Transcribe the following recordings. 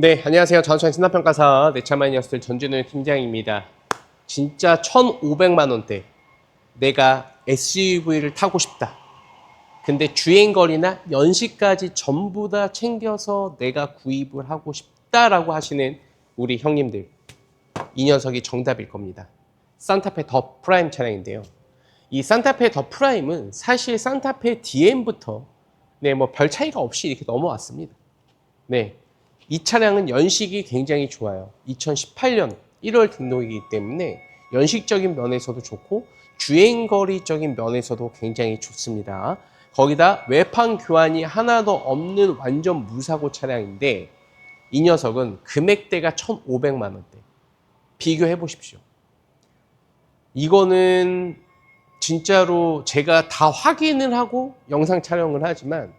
네, 안녕하세요. 신화평가사 내차만 녀석들 전준우 팀장입니다. 진짜 1,500만 원대 내가 SUV를 타고 싶다. 근데 주행거리나 연식까지 전부 다 챙겨서 내가 구입을 하고 싶다라고 하시는 우리 형님들. 이 녀석이 정답일 겁니다. 산타페 더 프라임 차량인데요. 이 산타페 더 프라임은 사실 산타페 DM부터 네, 뭐 별 차이가 없이 이렇게 넘어왔습니다. 네. 이 차량은 연식이 굉장히 좋아요. 2018년 1월 등록이기 때문에 연식적인 면에서도 좋고 주행거리적인 면에서도 굉장히 좋습니다. 거기다 외판 교환이 하나도 없는 완전 무사고 차량인데 이 녀석은 금액대가 1,500만 원대. 비교해 보십시오. 이거는 진짜로 제가 다 확인을 하고 영상 촬영을 하지만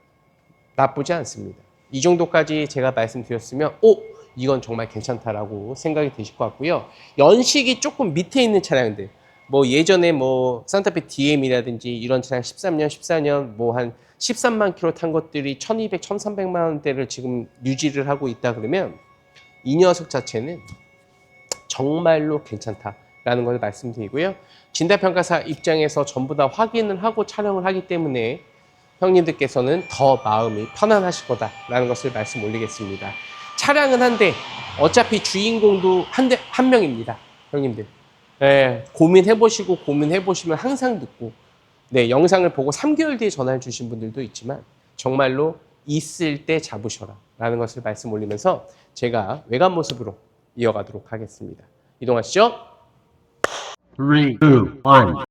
나쁘지 않습니다. 이 정도까지 제가 말씀드렸으면, 오! 이건 정말 괜찮다라고 생각이 드실 것 같고요. 연식이 조금 밑에 있는 차량들, 뭐 예전에 뭐 산타페 DM이라든지 이런 차량 13년, 14년 뭐 한 13만 킬로 탄 것들이 1200, 1300만 원대를 지금 유지를 하고 있다 그러면 이 녀석 자체는 정말로 괜찮다라는 걸 말씀드리고요. 진단평가사 입장에서 전부 다 확인을 하고 촬영을 하기 때문에 형님들께서는 더 마음이 편안하실 거다라는 것을 말씀 올리겠습니다. 차량은 한 대, 어차피 주인공도 한 대, 한 명입니다. 형님들. 예, 고민해보시고 고민해보시면 항상 듣고, 네, 영상을 보고 3개월 뒤에 전화해 주신 분들도 있지만, 정말로 있을 때 잡으셔라. 라는 것을 말씀 올리면서 제가 외관 모습으로 이어가도록 하겠습니다. 이동하시죠. Three, two, one.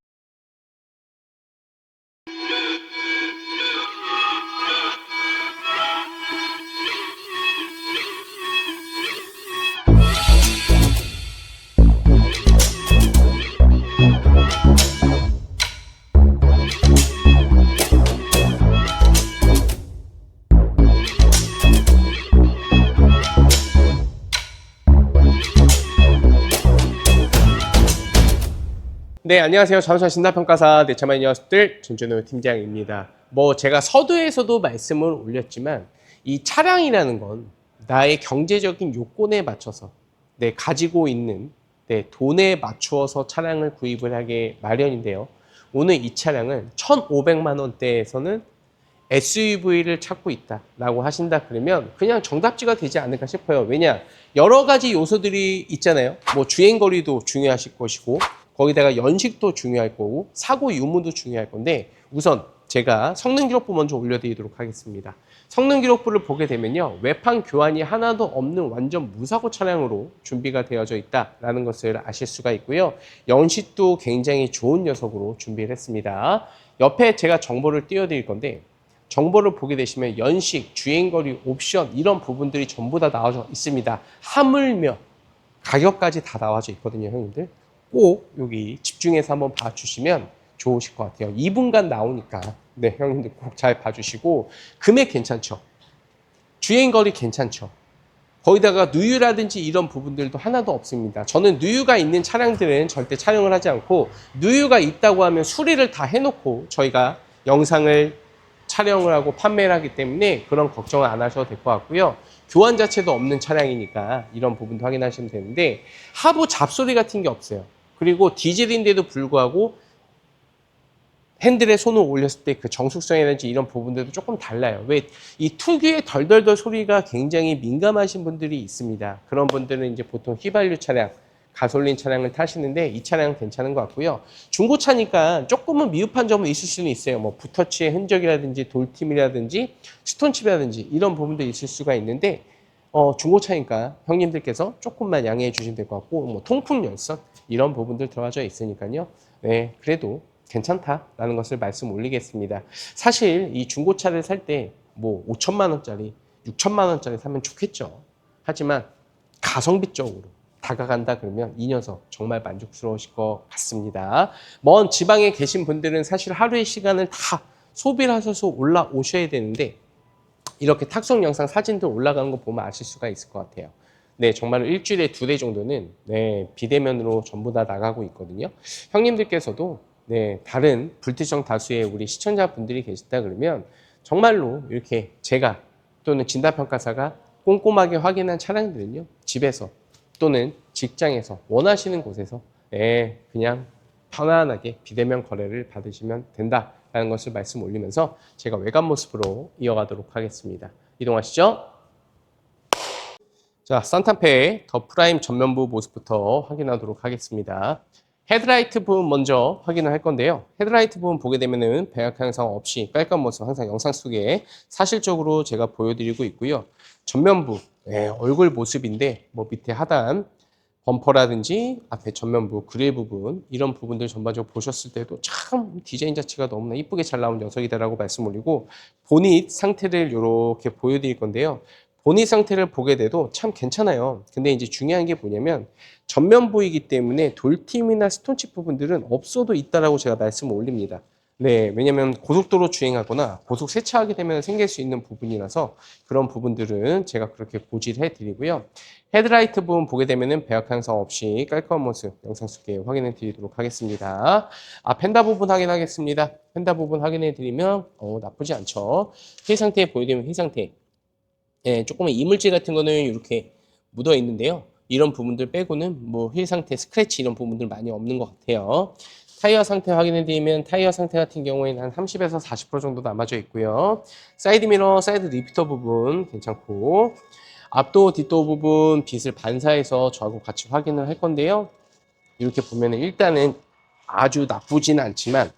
네, 안녕하세요. 자동차 신나평가사 내차만 녀석들 전준호 팀장입니다. 뭐 제가 서두에서도 말씀을 올렸지만 이 차량이라는 건 나의 경제적인 요건에 맞춰서 내 가지고 있는 내 돈에 맞추어서 차량을 구입을 하게 마련인데요. 오늘 이 차량은 1,500만 원대에서는 SUV를 찾고 있다라고 하신다 그러면 그냥 정답지가 되지 않을까 싶어요. 왜냐 여러 가지 요소들이 있잖아요. 뭐 주행 거리도 중요하실 것이고 거기다가 연식도 중요할 거고 사고 유무도 중요할 건데 우선 제가 성능 기록부 먼저 올려드리도록 하겠습니다. 성능 기록부를 보게 되면요 외판 교환이 하나도 없는 완전 무사고 차량으로 준비가 되어져 있다라는 것을 아실 수가 있고요 연식도 굉장히 좋은 녀석으로 준비를 했습니다. 옆에 제가 정보를 띄워드릴 건데 정보를 보게 되시면 연식, 주행거리, 옵션 이런 부분들이 전부 다 나와져 있습니다. 하물며 가격까지 다 나와져 있거든요, 형님들. 꼭 여기 집중해서 한번 봐주시면 좋으실 것 같아요. 2분간 나오니까 네, 형님들 꼭 잘 봐주시고 금액 괜찮죠? 주행거리 괜찮죠? 거기다가 누유라든지 이런 부분들도 하나도 없습니다. 저는 누유가 있는 차량들은 절대 촬영을 하지 않고 누유가 있다고 하면 수리를 다 해놓고 저희가 영상을 촬영을 하고 판매를 하기 때문에 그런 걱정을 안 하셔도 될 것 같고요. 교환 자체도 없는 차량이니까 이런 부분도 확인하시면 되는데 하부 잡소리 같은 게 없어요. 그리고 디젤인데도 불구하고 핸들에 손을 올렸을 때 그 정숙성이라든지 이런 부분들도 조금 달라요. 왜 이 특유의 덜덜덜 소리가 굉장히 민감하신 분들이 있습니다. 그런 분들은 이제 보통 휘발유 차량, 가솔린 차량을 타시는데 이 차량은 괜찮은 것 같고요. 중고차니까 조금은 미흡한 점은 있을 수는 있어요. 뭐 붓터치의 흔적이라든지 돌팀이라든지 스톤칩이라든지 이런 부분도 있을 수가 있는데 어, 중고차니까 형님들께서 조금만 양해해 주시면 될 것 같고 뭐 통풍 열선 이런 부분들 들어가져 있으니까요. 네, 그래도 괜찮다라는 것을 말씀 올리겠습니다. 사실 이 중고차를 살 때 뭐 5천만 원짜리, 6천만 원짜리 사면 좋겠죠. 하지만 가성비 적으로 다가간다 그러면 이 녀석 정말 만족스러우실 것 같습니다. 먼 지방에 계신 분들은 사실 하루의 시간을 다 소비를 하셔서 올라오셔야 되는데 이렇게 탁송 영상 사진들 올라가는 거 보면 아실 수가 있을 것 같아요. 네, 정말 일주일에 두 대 정도는 네, 비대면으로 전부 다 나가고 있거든요. 형님들께서도 네, 다른 불특정 다수의 우리 시청자분들이 계시다 그러면 정말로 이렇게 제가 또는 진단평가사가 꼼꼼하게 확인한 차량들은요. 집에서 또는 직장에서 원하시는 곳에서 예, 그냥 편안하게 비대면 거래를 받으시면 된다라는 것을 말씀 올리면서 제가 외관 모습으로 이어가도록 하겠습니다. 이동하시죠. 자, 산타페 더 프라임 전면부 모습부터 확인하도록 하겠습니다. 헤드라이트 부분 먼저 확인을 할 건데요. 헤드라이트 부분 보게 되면은 배각 향상 없이 깔끔한 모습 항상 영상 속에 사실적으로 제가 보여드리고 있고요. 전면부 예, 얼굴 모습인데 뭐 밑에 하단 범퍼라든지 앞에 전면부 그릴 부분 이런 부분들 전반적으로 보셨을 때도 참 디자인 자체가 너무나 이쁘게 잘 나온 녀석이다라고 말씀 올리고 보닛 상태를 이렇게 보여드릴 건데요. 보닛 상태를 보게 돼도 참 괜찮아요. 근데 이제 중요한 게 뭐냐면 전면부이기 때문에 돌팀이나 스톤칩 부분들은 없어도 있다라고 제가 말씀을 올립니다. 네, 왜냐면 고속도로 주행하거나 고속 세차하게 되면 생길 수 있는 부분이라서 그런 부분들은 제가 그렇게 고지를 해드리고요. 헤드라이트 부분 보게 되면은 배역 향상 없이 깔끔한 모습 영상 속에 확인해 드리도록 하겠습니다. 아, 펜다 부분 확인하겠습니다. 펜다 부분 확인해 드리면 어, 나쁘지 않죠. 휘 상태 보여드리면 휘 상태. 예, 조금의 이물질 같은 거는 이렇게 묻어 있는데요. 이런 부분들 빼고는 뭐 휠 상태, 스크래치 이런 부분들 많이 없는 것 같아요. 타이어 상태 확인해 드리면 타이어 상태 같은 경우에는 한 30에서 40% 정도 남아져 있고요. 사이드 미러, 사이드 리피터 부분 괜찮고 앞도 뒷도 부분 빛을 반사해서 저하고 같이 확인을 할 건데요. 이렇게 보면은 일단은 아주 나쁘지는 않지만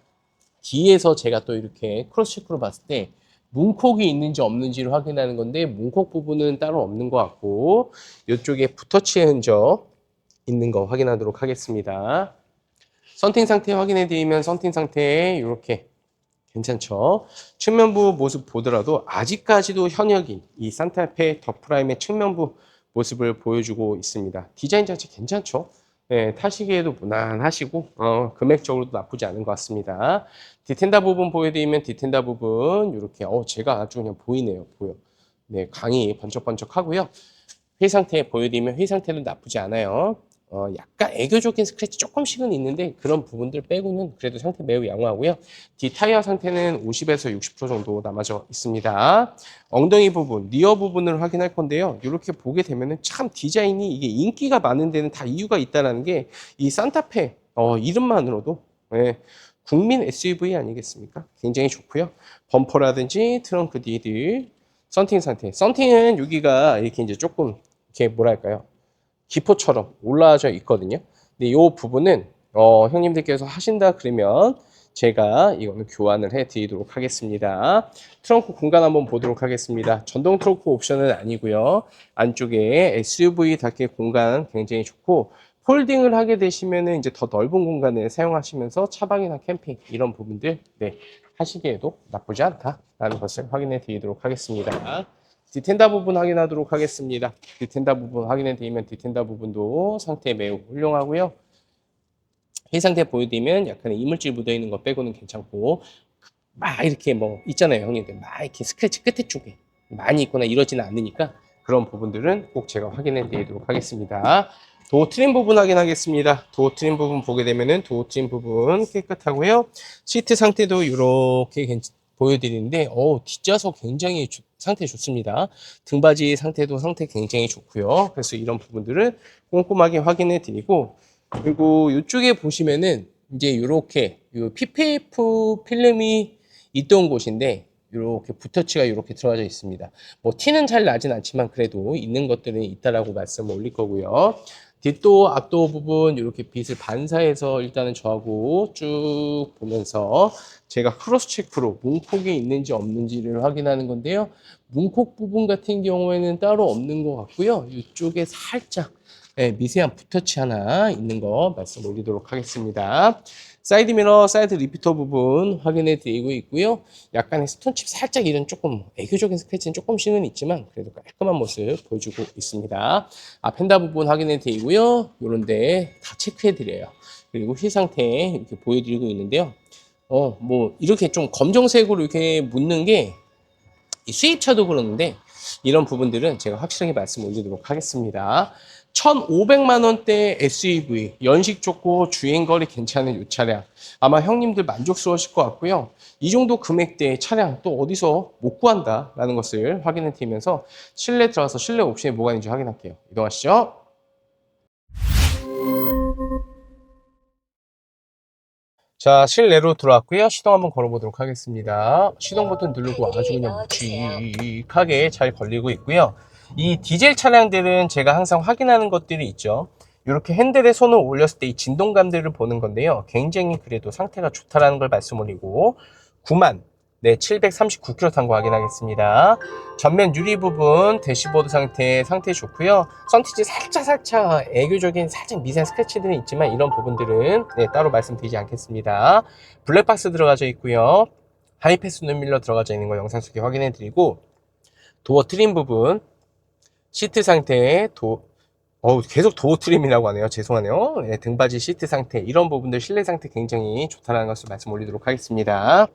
뒤에서 제가 또 이렇게 크로스 체크로 봤을 때 문콕이 있는지 없는지를 확인하는 건데 문콕 부분은 따로 없는 것 같고 이쪽에 붓터치의 흔적 있는 거 확인하도록 하겠습니다. 썬팅 상태 확인해 드리면 썬팅 상태에 이렇게 괜찮죠. 측면부 모습 보더라도 아직까지도 현역인 이 산타페 더 프라임의 측면부 모습을 보여주고 있습니다. 디자인 자체 괜찮죠. 네, 타시기에도 무난하시고 어, 금액적으로도 나쁘지 않은 것 같습니다. 디텐다 부분 보여드리면 디텐다 부분 이렇게 어 제가 아주 그냥 보이네요 보여. 네 강이 번쩍번쩍하고요. 회 상태 보여드리면 회 상태도 나쁘지 않아요. 어, 약간 애교적인 스크래치 조금씩은 있는데 그런 부분들 빼고는 그래도 상태 매우 양호하고요. 뒤 타이어 상태는 50에서 60% 정도 남아져 있습니다. 엉덩이 부분, 리어 부분을 확인할 건데요. 이렇게 보게 되면은 참 디자인이 이게 인기가 많은 데는 다 이유가 있다라는 게 이 산타페 어, 이름만으로도 예, 국민 SUV 아니겠습니까? 굉장히 좋고요. 범퍼라든지 트렁크 뒤들 썬팅 상태. 썬팅은 여기가 이렇게 이제 조금 이렇게 뭐랄까요? 기포처럼 올라져 있거든요. 근데 이 부분은 어, 형님들께서 하신다 그러면 제가 이거는 교환을 해 드리도록 하겠습니다. 트렁크 공간 한번 보도록 하겠습니다. 전동 트렁크 옵션은 아니고요. 안쪽에 SUV답게 공간 굉장히 좋고 폴딩을 하게 되시면은 이제 더 넓은 공간을 사용하시면서 차박이나 캠핑 이런 부분들 네, 하시기에도 나쁘지 않다라는 것을 확인해 드리도록 하겠습니다. 디텐다 부분 확인하도록 하겠습니다. 디텐다 부분 확인해 드리면 디텐다 부분도 상태 매우 훌륭하고요. 이 상태 보여드리면 약간의 이물질 묻어 있는 거 빼고는 괜찮고 막 이렇게 뭐 있잖아요 형님들 막 이렇게 스크래치 끝에 쪽에 많이 있거나 이러지는 않으니까 그런 부분들은 꼭 제가 확인해 드리도록 하겠습니다. 도어 트림 부분 확인하겠습니다. 도어 트림 부분 보게 되면은 도어 트림 부분 깨끗하고요. 시트 상태도 이렇게 보여드리는데 어 뒷좌석 굉장히 좋- 상태 좋습니다. 등받이 상태도 상태 굉장히 좋고요. 그래서 이런 부분들을 꼼꼼하게 확인해 드리고 그리고 이쪽에 보시면은 이제 이렇게 요 PPF 필름이 있던 곳인데 이렇게 붓터치가 이렇게 들어가져 있습니다. 뭐 티는 잘 나진 않지만 그래도 있는 것들은 있다라고 말씀을 올릴 거고요. 뒷도 앞도 부분 이렇게 빛을 반사해서 일단은 저하고 쭉 보면서 제가 크로스 체크로 문콕이 있는지 없는지를 확인하는 건데요. 문콕 부분 같은 경우에는 따로 없는 것 같고요. 이쪽에 살짝 예, 미세한 붓터치 하나 있는 거 말씀 올리도록 하겠습니다. 사이드 미러, 사이드 리피터 부분 확인해 드리고 있고요. 약간의 스톤칩 살짝 이런 조금 애교적인 스크래치는 조금씩은 있지만 그래도 깔끔한 모습 보여주고 있습니다. 앞 펜다 부분 확인해 드리고요. 요런데 다 체크해 드려요. 그리고 휠 상태 이렇게 보여드리고 있는데요. 어, 뭐 이렇게 좀 검정색으로 이렇게 묻는 게이 수입차도 그러는데 이런 부분들은 제가 확실하게 말씀 올리도록 하겠습니다. 1,500만 원대 SUV, 연식 좋고 주행거리 괜찮은 이 차량. 아마 형님들 만족스러우실 것 같고요. 이 정도 금액대의 차량 또 어디서 못 구한다라는 것을 확인해 드리면서 실내 들어가서 실내 옵션이 뭐가 있는지 확인할게요. 이동하시죠. 자, 실내로 들어왔고요. 시동 한번 걸어보도록 하겠습니다. 시동 버튼 누르고 아주 그냥 묵직하게 잘 걸리고 있고요. 이 디젤 차량들은 제가 항상 확인하는 것들이 있죠. 이렇게 핸들에 손을 올렸을 때 이 진동감들을 보는 건데요. 굉장히 그래도 상태가 좋다라는 걸 말씀드리고 9만 네, 739km 탄 거 확인하겠습니다. 전면 유리 부분 대시보드 상태 상태 좋고요. 선티지 살짝 살짝 애교적인 살짝 미세한 스크래치들은 있지만 이런 부분들은 네, 따로 말씀드리지 않겠습니다. 블랙박스 들어가져 있고요. 하이패스 눈밀러 들어가져 있는 거 영상 속에 확인해 드리고 도어 트림 부분 시트 상태 도 어우, 계속 도어 트림이라고 하네요. 죄송하네요. 네, 등받이 시트 상태, 이런 부분들 실내 상태 굉장히 좋다는 것을 말씀 올리도록 하겠습니다.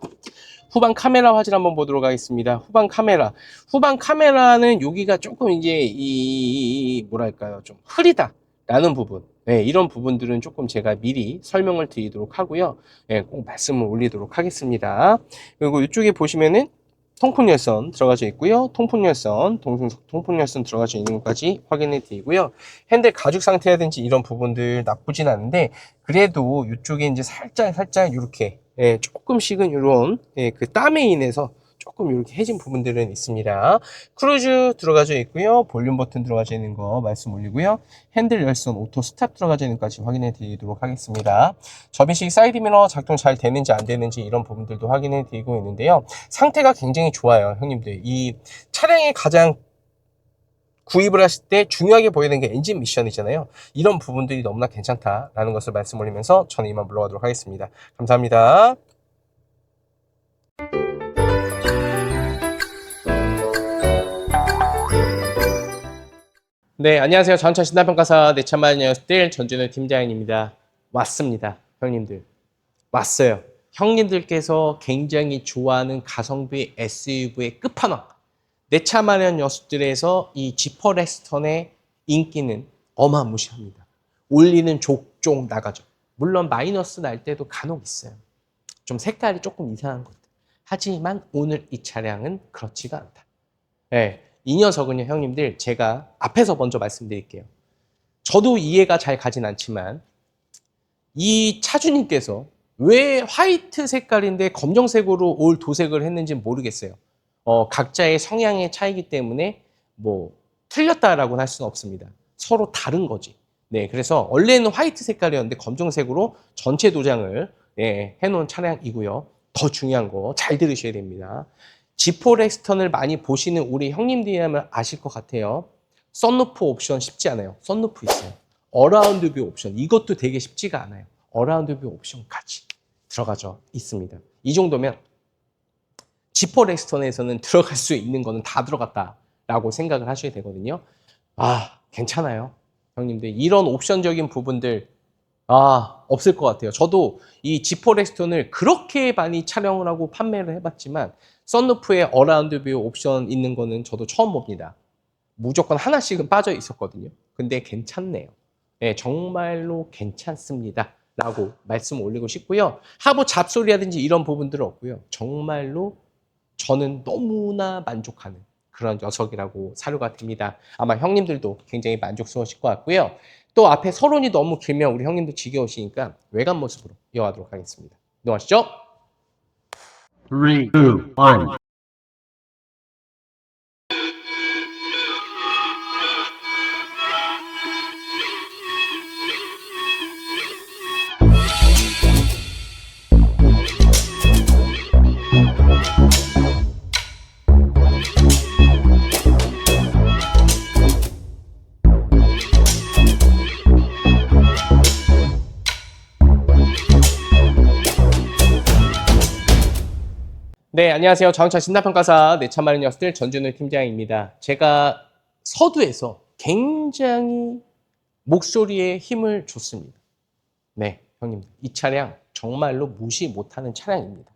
후방 카메라 화질 한번 보도록 하겠습니다. 후방 카메라. 후방 카메라는 여기가 조금 이제 이, 뭐랄까요. 좀 흐리다. 라는 부분. 네, 이런 부분들은 조금 제가 미리 설명을 드리도록 하고요. 네, 꼭 말씀을 올리도록 하겠습니다. 그리고 이쪽에 보시면은 통풍 열선 들어가져 있고요. 통풍 열선, 동승석 통풍 열선 들어가져 있는 것까지 확인해 드리고요. 핸들 가죽 상태라든지 이런 부분들 나쁘진 않은데 그래도 이쪽에 이제 살짝 살짝 이렇게 예, 조금씩은 이런 예, 그 땀에 인해서 조금 이렇게 해진 부분들은 있습니다. 크루즈 들어가져 있고요. 볼륨 버튼 들어가져 있는 거 말씀 올리고요. 핸들 열선 오토 스탑 들어가져 있는 것까지 확인해 드리도록 하겠습니다. 접이식 사이드 미러 작동 잘 되는지 안 되는지 이런 부분들도 확인해 드리고 있는데요. 상태가 굉장히 좋아요, 형님들. 이 차량의 가장 구입을 하실 때 중요하게 보이는 게 엔진 미션이잖아요. 이런 부분들이 너무나 괜찮다라는 것을 말씀 올리면서 저는 이만 물러가도록 하겠습니다. 감사합니다. 네, 안녕하세요. 전차 신나평가사 내참만 녀석들 전준호 팀장입니다. 왔습니다, 형님들. 왔어요. 형님들께서 굉장히 좋아하는 가성비 SUV의 끝판왕. 내차 마련 녀석들에서 이 지퍼 레스턴의 인기는 어마무시합니다. 올리는 족족 나가죠. 물론 마이너스 날 때도 간혹 있어요. 좀 색깔이 조금 이상한 것들. 하지만 오늘 이 차량은 그렇지가 않다. 예, 이 녀석은요, 형님들, 제가 앞에서 먼저 말씀드릴게요. 저도 이해가 잘 가진 않지만, 이 차주님께서 왜 화이트 색깔인데 검정색으로 올 도색을 했는지 모르겠어요. 어, 각자의 성향의 차이기 때문에 뭐 틀렸다라고는 할 수는 없습니다. 서로 다른 거지. 네, 그래서 원래는 화이트 색깔이었는데 검정색으로 전체 도장을 예, 해놓은 차량이고요. 더 중요한 거 잘 들으셔야 됩니다. 지포렉스턴을 많이 보시는 우리 형님들이라면 아실 것 같아요. 썬루프 옵션 쉽지 않아요. 썬루프 있어요. 어라운드 뷰 옵션 이것도 되게 쉽지가 않아요. 어라운드 뷰 옵션까지 들어가져 있습니다. 이 정도면 지퍼 렉스턴에서는 들어갈 수 있는 거는 다 들어갔다라고 생각을 하셔야 되거든요. 아, 괜찮아요. 형님들. 이런 옵션적인 부분들, 아, 없을 것 같아요. 저도 이 지퍼 렉스턴을 그렇게 많이 촬영을 하고 판매를 해봤지만, 썬루프에 어라운드 뷰 옵션 있는 거는 저도 처음 봅니다. 무조건 하나씩은 빠져 있었거든요. 근데 괜찮네요. 네, 정말로 괜찮습니다. 라고 말씀 올리고 싶고요. 하부 잡소리라든지 이런 부분들은 없고요. 정말로 저는 너무나 만족하는 그런 녀석이라고 사료가 됩니다. 아마 형님들도 굉장히 만족스러우실 것 같고요. 또 앞에 서론이 너무 길면 우리 형님도 지겨우시니까 외관 모습으로 이어가도록 하겠습니다. 이동하시죠. Three, two, one. 네, 안녕하세요. 자동차 신나평가사 내참마른 녀석들 전준우 팀장입니다. 제가 서두에서 굉장히 목소리에 힘을 줬습니다. 네, 형님들. 이 차량 정말로 무시 못하는 차량입니다.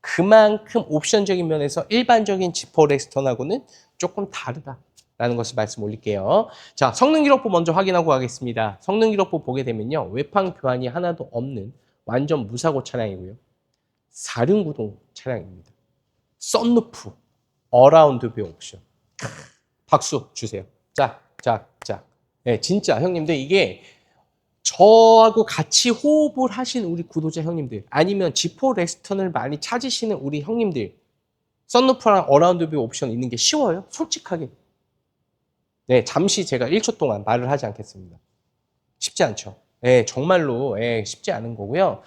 그만큼 옵션적인 면에서 일반적인 지퍼 렉스턴하고는 조금 다르다 라는 것을 말씀 올릴게요. 자, 성능 기록부 먼저 확인하고 가겠습니다. 성능 기록부 보게 되면요. 외판 교환이 하나도 없는 완전 무사고 차량이고요. 4륜구동 차량입니다. 썬루프, 어라운드 뷰 옵션. 박수 주세요. 자, 자, 자. 네, 진짜 형님들 이게 저하고 같이 호흡을 하신 우리 구독자 형님들 아니면 지포 레스턴을 많이 찾으시는 우리 형님들 썬루프랑 어라운드 뷰 옵션 있는 게 쉬워요? 솔직하게. 네, 잠시 제가 1초 동안 말을 하지 않겠습니다. 쉽지 않죠. 네, 정말로 예, 쉽지 않은 거고요.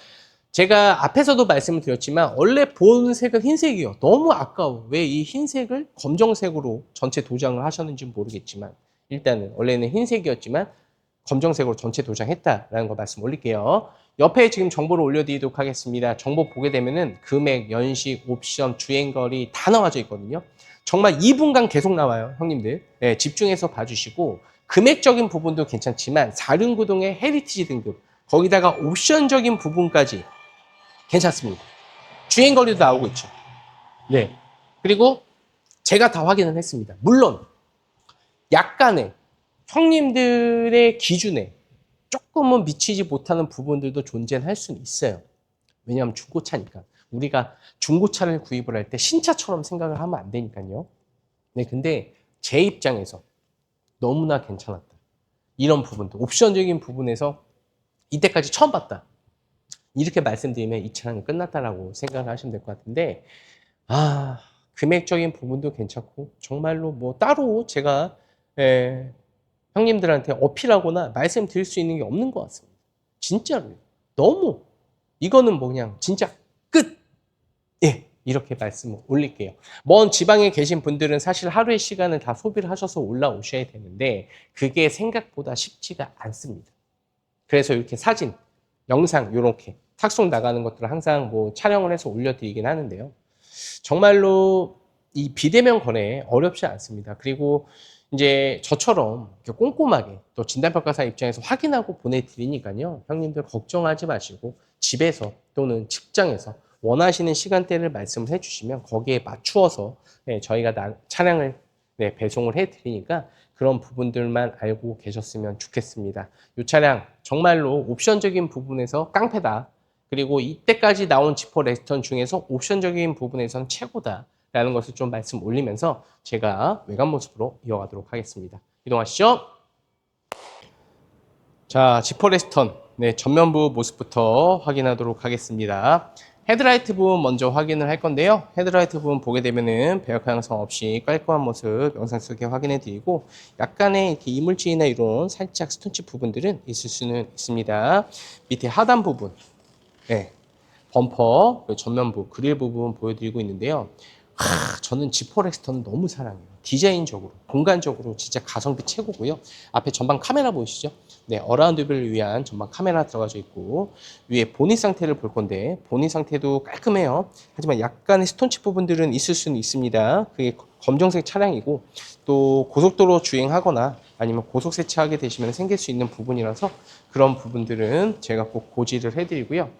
제가 앞에서도 말씀을 드렸지만 원래 본 색은 흰색이요. 너무 아까워. 왜 이 흰색을 검정색으로 전체 도장을 하셨는지 는 모르겠지만 일단은 원래는 흰색이었지만 검정색으로 전체 도장했다라는 거 말씀 올릴게요. 옆에 지금 정보를 올려드리도록 하겠습니다. 정보 보게 되면은 금액, 연식, 옵션, 주행거리 다 나와져 있거든요. 정말 2분간 계속 나와요, 형님들. 네, 집중해서 봐주시고 금액적인 부분도 괜찮지만 4륜구동의 헤리티지 등급 거기다가 옵션적인 부분까지 괜찮습니다. 주행 거리도 나오고 있죠. 네. 그리고 제가 다 확인을 했습니다. 물론 약간의 형님들의 기준에 조금은 미치지 못하는 부분들도 존재할 수는 있어요. 왜냐하면 중고차니까. 우리가 중고차를 구입을 할 때 신차처럼 생각을 하면 안 되니까요. 네, 근데 제 입장에서 너무나 괜찮았다. 이런 부분도 옵션적인 부분에서 이때까지 처음 봤다. 이렇게 말씀드리면 이 차량은 끝났다라고 생각을 하시면 될 것 같은데 아 금액적인 부분도 괜찮고 정말로 뭐 따로 제가 에, 형님들한테 어필하거나 말씀드릴 수 있는 게 없는 것 같습니다. 진짜로요. 너무 이거는 뭐 그냥 진짜 끝. 예. 이렇게 말씀을 올릴게요. 먼 지방에 계신 분들은 사실 하루의 시간을 다 소비를 하셔서 올라오셔야 되는데 그게 생각보다 쉽지가 않습니다. 그래서 이렇게 사진, 영상 이렇게 탁송 나가는 것들을 항상 뭐 촬영을 해서 올려드리긴 하는데요. 정말로 이 비대면 거래 어렵지 않습니다. 그리고 이제 저처럼 꼼꼼하게 또 진단평가사 입장에서 확인하고 보내드리니까요. 형님들 걱정하지 마시고 집에서 또는 직장에서 원하시는 시간대를 말씀을 해주시면 거기에 맞추어서 네, 저희가 나- 차량을 네, 배송을 해 드리니까 그런 부분들만 알고 계셨으면 좋겠습니다. 이 차량 정말로 옵션적인 부분에서 깡패다. 그리고 이때까지 나온 지퍼 레스턴 중에서 옵션적인 부분에선 최고다. 라는 것을 좀 말씀 올리면서 제가 외관 모습으로 이어가도록 하겠습니다. 이동하시죠. 자, 지퍼 레스턴 네, 전면부 모습부터 확인하도록 하겠습니다. 헤드라이트 부분 먼저 확인을 할 건데요. 헤드라이트 부분 보게 되면은 배역화 양성 없이 깔끔한 모습 영상 속에 확인해 드리고 약간의 이렇게 이물질이나 이런 살짝 스톤치 부분들은 있을 수는 있습니다. 밑에 하단 부분, 네, 범퍼, 전면부, 그릴 부분 보여드리고 있는데요. 하, 저는 지퍼렉스턴 너무 사랑해요. 디자인적으로, 공간적으로 진짜 가성비 최고고요. 앞에 전방 카메라 보이시죠? 네, 어라운드 뷰를 위한 전방 카메라 들어가져 있고 위에 보닛 상태를 볼 건데 보닛 상태도 깔끔해요. 하지만 약간의 스톤치 부분들은 있을 수는 있습니다. 그게 검정색 차량이고 또 고속도로 주행하거나 아니면 고속 세차하게 되시면 생길 수 있는 부분이라서 그런 부분들은 제가 꼭 고지를 해드리고요.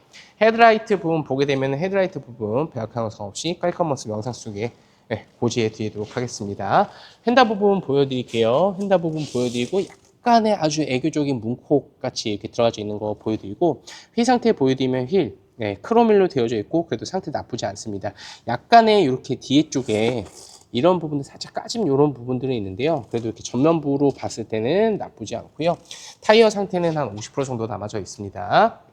헤드라이트 부분 보게 되면 헤드라이트 부분 배악항 없이 깔끔한 모습 영상 속에 네, 고지해 드리도록 하겠습니다. 휀다 부분 보여드릴게요. 휀다 부분 보여드리고 약간의 아주 애교적인 문콕 같이 이렇게 들어가져 있는 거 보여드리고 휠 상태 보여드리면 휠 네, 크로밀로 되어져 있고 그래도 상태 나쁘지 않습니다. 약간의 이렇게 뒤에 쪽에 이런 부분들 살짝 까짐 이런 부분들이 있는데요. 그래도 이렇게 전면부로 봤을 때는 나쁘지 않고요. 타이어 상태는 한 50% 정도 남아져 있습니다.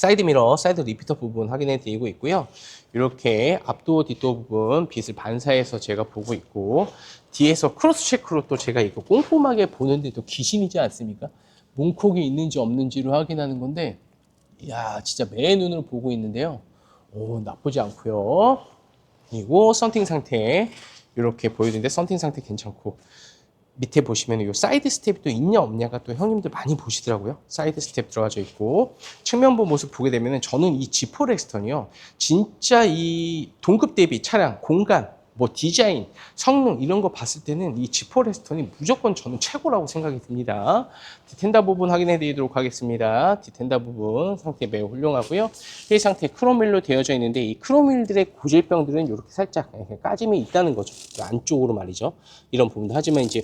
사이드 미러, 사이드 리피터 부분 확인해 드리고 있고요. 이렇게 앞도 뒷도 부분 빛을 반사해서 제가 보고 있고 뒤에서 크로스 체크로 또 제가 이거 꼼꼼하게 보는데도 귀신이지 않습니까? 문콕이 있는지 없는지를 확인하는 건데 이야 진짜 매 눈으로 보고 있는데요. 오 나쁘지 않고요. 그리고 썬팅 상태 이렇게 보여드리는데 썬팅 상태 괜찮고 밑에 보시면 이 사이드 스텝이 또 있냐 없냐가 또 형님들 많이 보시더라고요. 사이드 스텝 들어가져 있고 측면부 모습 보게 되면은 저는 이 지포 렉스턴이요. 진짜 이 동급 대비 차량 공간 뭐 디자인, 성능 이런 거 봤을 때는 이 지포레스턴이 무조건 저는 최고라고 생각이 듭니다. 디텐다 부분 확인해 드리도록 하겠습니다. 디텐다 부분 상태 매우 훌륭하고요. 이 상태 크로밀로 되어져 있는데 이 크로밀들의 고질병들은 이렇게 살짝 까짐이 있다는 거죠. 그 안쪽으로 말이죠. 이런 부분도 하지만 이제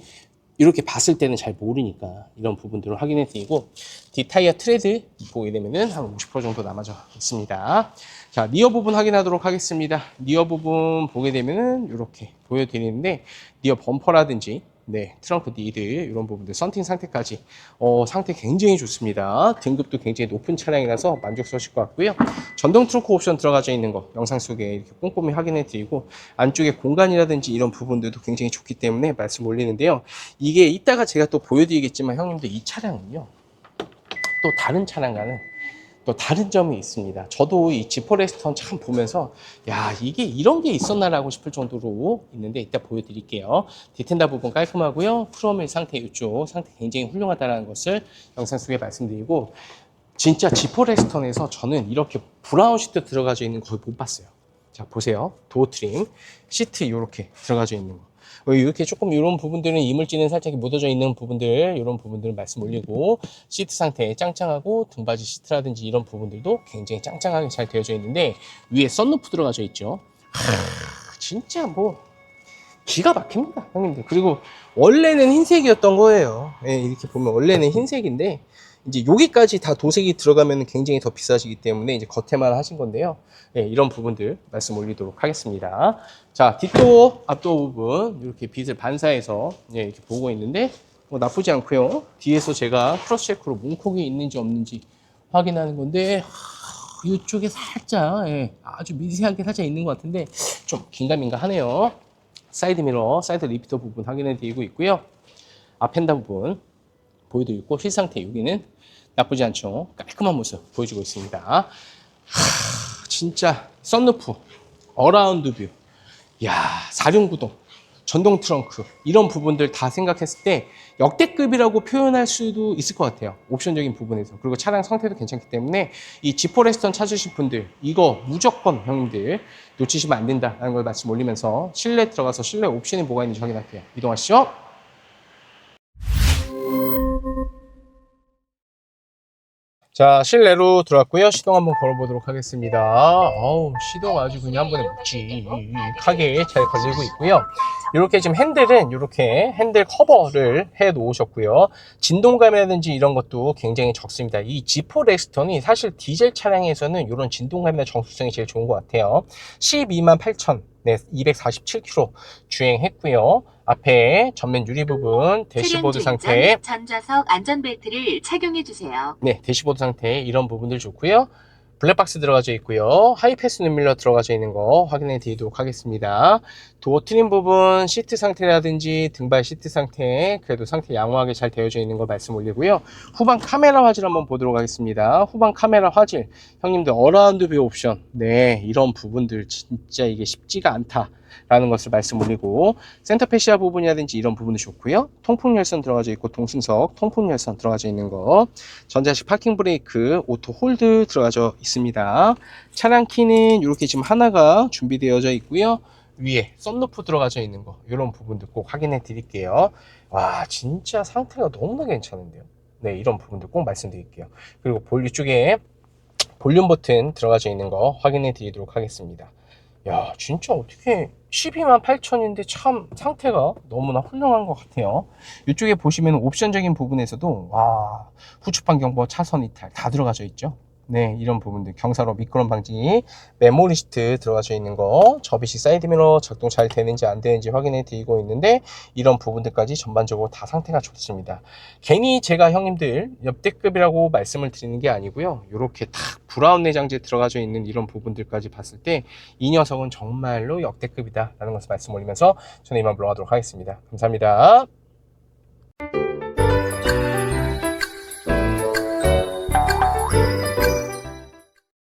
이렇게 봤을 때는 잘 모르니까 이런 부분들을 확인해 드리고 뒷타이어 트레드 보게 되면은 한 50% 정도 남아져 있습니다. 자, 니어 부분 확인하도록 하겠습니다. 니어 부분 보게 되면은 이렇게 보여드리는데 니어 범퍼라든지 네, 트렁크 니드 이런 부분들 썬팅 상태까지 어, 상태 굉장히 좋습니다. 등급도 굉장히 높은 차량이라서 만족스러우실 것 같고요. 전동 트렁크 옵션 들어가져 있는 거 영상 속에 이렇게 꼼꼼히 확인해 드리고 안쪽에 공간이라든지 이런 부분들도 굉장히 좋기 때문에 말씀 올리는데요. 이게 이따가 제가 또 보여드리겠지만 형님들 이 차량은요. 또 다른 차량과는 또 다른 점이 있습니다. 저도 이 지퍼레스턴 참 보면서 야 이게 이런 게 있었나라고 싶을 정도로 있는데 이따 보여드릴게요. 디텐다 부분 깔끔하고요. 프로밀 상태 이쪽 상태 굉장히 훌륭하다는 것을 영상 속에 말씀드리고 진짜 지퍼레스턴에서 저는 이렇게 브라운 시트 들어가져 있는 거 거의 못 봤어요. 자 보세요. 도어 트림 시트 이렇게 들어가져 있는 거. 어, 이렇게 조금 이런 부분들은 이물질은 살짝 묻어져 있는 부분들 이런 부분들은 말씀 올리고 시트 상태 짱짱하고 등받이 시트라든지 이런 부분들도 굉장히 짱짱하게 잘 되어져 있는데 위에 썬루프 들어가져 있죠. 하, 진짜 뭐 기가 막힙니다 형님들. 그리고 원래는 흰색이었던 거예요. 예, 이렇게 보면 원래는 흰색인데 이제 여기까지 다 도색이 들어가면 굉장히 더 비싸지기 때문에 이제 겉에만 하신 건데요. 예, 이런 부분들 말씀 올리도록 하겠습니다. 자, 뒷도 앞도 부분 이렇게 빛을 반사해서 예, 이렇게 보고 있는데 뭐 나쁘지 않고요. 뒤에서 제가 크로스 체크로 문콕이 있는지 없는지 확인하는 건데 하, 이쪽에 살짝 예, 아주 미세하게 살짝 있는 것 같은데 좀 긴가민가 하네요. 사이드 미러, 사이드 리피터 부분 확인해 드리고 있고요. 앞엔다 부분 보여드리고 실 상태 여기는 나쁘지 않죠. 깔끔한 모습 보여주고 있습니다. 하, 진짜 썬루프, 어라운드 뷰, 야 사륜구동, 전동 트렁크 이런 부분들 다 생각했을 때 역대급이라고 표현할 수도 있을 것 같아요. 옵션적인 부분에서 그리고 차량 상태도 괜찮기 때문에 이 지포레스턴 찾으실 분들 이거 무조건 형님들 놓치시면 안 된다라는 걸 말씀 올리면서 실내 들어가서 실내 옵션이 뭐가 있는지 확인할게요. 이동하시죠. 자, 실내로 들어왔고요. 시동 한번 걸어보도록 하겠습니다. 어우, 시동 아주 그냥 한 번에 묵직하게 잘 걸리고 있고요. 이렇게 지금 핸들은 이렇게 핸들 커버를 해 놓으셨고요. 진동감이라든지 이런 것도 굉장히 적습니다. 이 지포 렉스턴이 사실 디젤 차량에서는 이런 진동감이나 정수성이 제일 좋은 것 같아요. 12만 8천, 네, 247km 주행했고요. 앞에 전면 유리 부분, 대시보드 상태, 전좌석 안전벨트를 착용해 주세요. 네, 대시보드 상태 이런 부분들 좋고요. 블랙박스 들어가져 있고요. 하이패스 눈밀러 들어가져 있는 거 확인해 드리도록 하겠습니다. 도어 트림 부분 시트 상태라든지 등발 시트 상태 그래도 상태 양호하게 잘 되어져 있는 거 말씀 올리고요. 후방 카메라 화질 한번 보도록 하겠습니다. 후방 카메라 화질 형님들 어라운드 뷰 옵션 네 이런 부분들 진짜 이게 쉽지가 않다. 라는 것을 말씀 올리고 센터 페시아 부분이라든지 이런 부분도 좋고요. 통풍 열선 들어가져 있고 동승석 통풍 열선 들어가져 있는 거 전자식 파킹 브레이크 오토 홀드 들어가져 있습니다. 차량 키는 이렇게 지금 하나가 준비되어져 있고요. 위에 썬루프 들어가져 있는 거 이런 부분들 꼭 확인해 드릴게요. 와 진짜 상태가 너무나 괜찮은데요. 네 이런 부분들 꼭 말씀드릴게요. 그리고 볼 이쪽에 볼륨 버튼 들어가져 있는 거 확인해 드리도록 하겠습니다. 야 진짜 어떻게 12만 8천인데 참 상태가 너무나 훌륭한 것 같아요. 이쪽에 보시면 옵션적인 부분에서도 와 후추판 경보 차선 이탈 다 들어가져 있죠 네 이런 부분들 경사로 미끄럼 방지 메모리 시트 들어가져 있는 거 접이식 사이드 미러 작동 잘 되는지 안 되는지 확인해 드리고 있는데 이런 부분들까지 전반적으로 다 상태가 좋습니다. 괜히 제가 형님들 역대급이라고 말씀을 드리는 게 아니고요. 이렇게 딱 브라운 내장재 들어가져 있는 이런 부분들까지 봤을 때 이 녀석은 정말로 역대급이다 라는 것을 말씀 올리면서 저는 이만 물러가도록 하겠습니다. 감사합니다